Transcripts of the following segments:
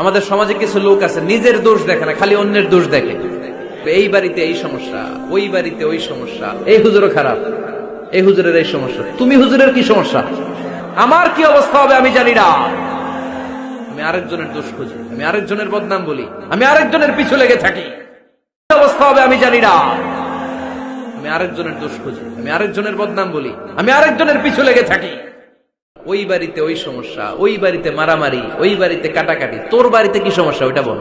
আমাদের সমাজে কিছু লোক আছে, নিজের দোষ দেখে না, খালি অন্যের দোষ দেখে। এই বাড়িতে এই সমস্যা, ওই বাড়িতে ওই সমস্যা, এই হুজুরও খারাপ, এই হুজুরের এই সমস্যা। তুমি হুজুরের কি সমস্যা? আমার কি অবস্থা হবে আমি জানি না। আমি আরেকজনের দোষ খুঁজি, আমি আরেকজনের বদনাম বলি, আমি আরেকজনের পিছু লেগে থাকি। অবস্থা হবে আমি জানি না। আমি আরেকজনের দোষ খুঁজি, আমি আরেকজনের বদনাম বলি, আমি আরেকজনের পিছু লেগে থাকি। ওই বাড়িতে ওই সমস্যা, ওই বাড়িতে মারামারি, ওই বাড়িতে কাটাকাটি। তোর বাড়িতে কি সমস্যা, ওইটা বল।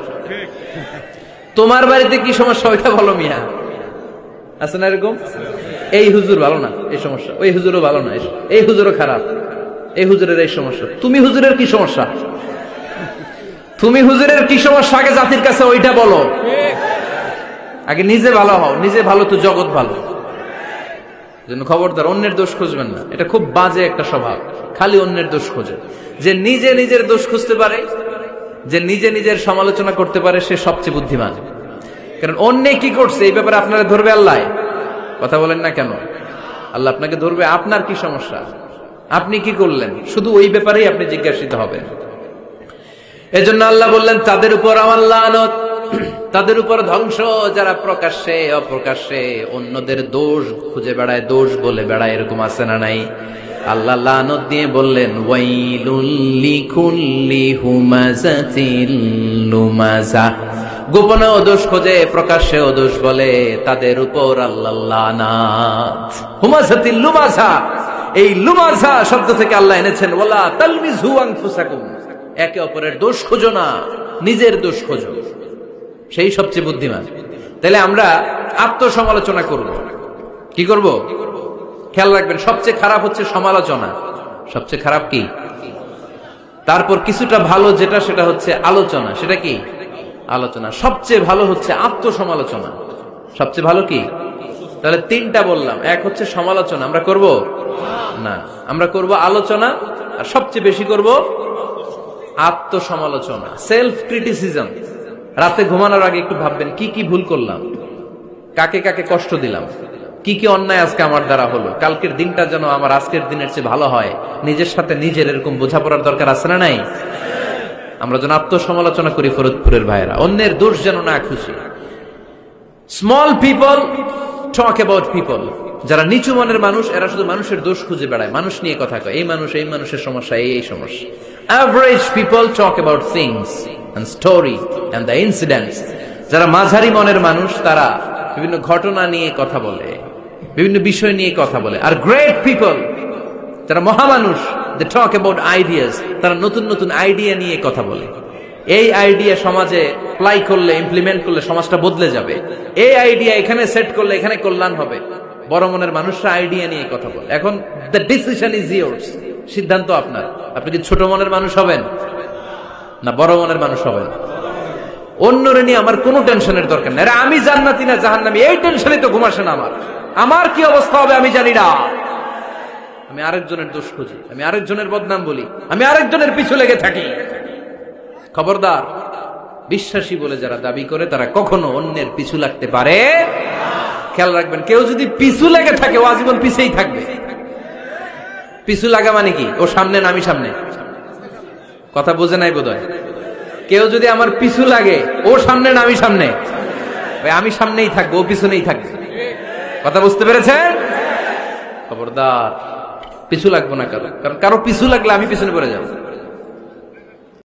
তোমার বাড়িতে কি সমস্যা, ওইটা বলো মিয়া। আছে না এরকম? এই হুজুর ভালো না, এই সমস্যা। ওই হুজুরও ভালো না, এই- হুজুরও খারাপ। এই হুজুরের এই সমস্যা। তুমি হুজুরের কি সমস্যা? তুমি হুজুরের কি সমস্যা, আগে জাতির কাছে ওইটা বলো। আগে নিজে ভালো হও, নিজে ভালো তো জগৎ ভালো। জন্য খবরদার অন্যের দোষ খুঁজবেন না। এটা খুব বাজে একটা স্বভাব। খালি অন্যের দোষ খোঁজে। যে নিজে নিজের দোষ খুঁজতে পারে, যে নিজে নিজের সমালোচনা করতে পারে, সে সবচেয়ে বুদ্ধিমান। কারণ অন্যে কি করছে, এই ব্যাপারে আপনারা ধরবে আল্লাহ। কথা বলেন না কেন? আল্লাহ আপনাকে ধরবে, আপনার কি সমস্যা? আপনি কি করলেন? শুধু ওই ব্যাপারেই আপনি জিজ্ঞাসিত হবেন। এজন্য আল্লাহ বললেন, তাদের উপর আমার লানত। তাদের উপর ধ্বংস, যারা প্রকাশ্যে, অপ্রকাশ্যে, অন্যদের দোষ খুঁজে বেড়ায়, দোষ বলে বেড়ায়, এরকম আছে না নাই? আল্লাহ দিয়ে বললেন গোপনে দোষ খোঁজে, প্রকাশ্যে দোষ বলে, তাদের উপর আল্লাহ এই লুমাজা শব্দ থেকে আল্লাহ এনেছেন ওলা তালমিজু আনফুসাকুম। একে অপরের দোষ খোঁজো না, নিজের দোষ খোঁজো। সেই সবচেয়ে বুদ্ধিমান। তাহলে আমরা আত্মসমালোচনা করব। কি করব? খেয়াল রাখবেন, সবচেয়ে খারাপ হচ্ছে সমালোচনা। সবচেয়ে খারাপ কি? তারপর কিছুটা ভালো যেটা, সেটা হচ্ছে আলোচনা। সেটা কি? আলোচনা। সবচেয়ে ভালো হচ্ছে আত্মসমালোচনা। সবচেয়ে ভালো কি? তাহলে তিনটা বললাম। এক হচ্ছে সমালোচনা। আমরা করব? না। আমরা করব আলোচনা। আর সবচেয়ে বেশি করব আত্মসমালোচনা। Self criticism. রাতে ঘুমানোর আগে একটু ভাববেন, কি কি ভুল করলাম? কাকে কাকে কষ্ট দিলাম? কি কি অন্যায় আজকে আমার দ্বারা হলো? কালকের দিনটা যেন আমার আজকের দিনের চেয়ে ভালো হয়। নিজের সাথে নিজের এরকম বোঝাপড়ার দরকার আছে না নাই? আমরা যেন আত্মসমালোচনা করি ফরিদপুরের ভাইয়েরা। অন্যের দোষ যেন না খুশি। Small people talk about people যারা নিচু মনের মানুষ, এরা শুধু মানুষের দোষ খুঁজে বেড়ায়। মানুষ নিয়ে কথা কয়, এই মানুষ, এই মানুষের সমস্যা, এই এই সমস্যা। Average people talk about things and story and the incidents যারা মাঝারি মনের মানুষ, তারা বিভিন্ন ঘটনা নিয়ে কথা বলে, বিভিন্ন বিষয় নিয়ে কথা বলে। আর গ্রেট পিপল যারা মহামানুষ দে টক অ্যাবাউট আইডিয়াস তারা নতুন নতুন আইডিয়া নিয়ে কথা বলে। এই আইডিয়া সমাজে অ্যাপ্লাই করলে ইমপ্লিমেন্ট করলে সমাজটা বদলে যাবে। এই আইডিয়া এখানে সেট করলে, এখানে কল্যাণ হবে। বড় মনের মানুষরা আইডিয়া নিয়ে কথা বলে। এখন দ্য ডিসিশন ইজ ইয়ার্স সিদ্ধান্ত আপনার। আপনি কি ছোট মনের মানুষ হবেন? না বড় মনের মানুষ হবেন অন্যরে নিয়ে আমার কোনো টেনশনের দরকার নেই। আমি জান্নাতি না জাহান্নামি, এই টেনশনে তো ঘুমাসে না আমার। আমার কি অবস্থা হবে আমি জানি না। আমি আরেকজনের দোষ খুঁজি, আমি আরেকজনের বদনাম বলি, আমি আরেকজনের পিছু লেগে থাকি। খবরদার, বিশ্বাসী বলে যারা দাবি করে, তারা কখনো অন্যের পিছু লাগতে পারে খেয়াল রাখবেন, কেউ যদি পিছু লেগে থাকে, ও আজীবন পিছেই থাকবে। পিছু লাগা মানে কি? ও সামনে না আমি সামনে? কথা বোঝে নাই বোধ কেউ যদি আমার পিছু লাগে, ও সামনে না, আমি সামনে। আমি সামনেই থাকব, ও পিছনেই থাকবে। কথা বুঝতে পেরেছেন? খবরদার, পিছু লাগবো না কারও। কারণ কারও পিছু লাগলে আমি পিছনে পড়ে যাব।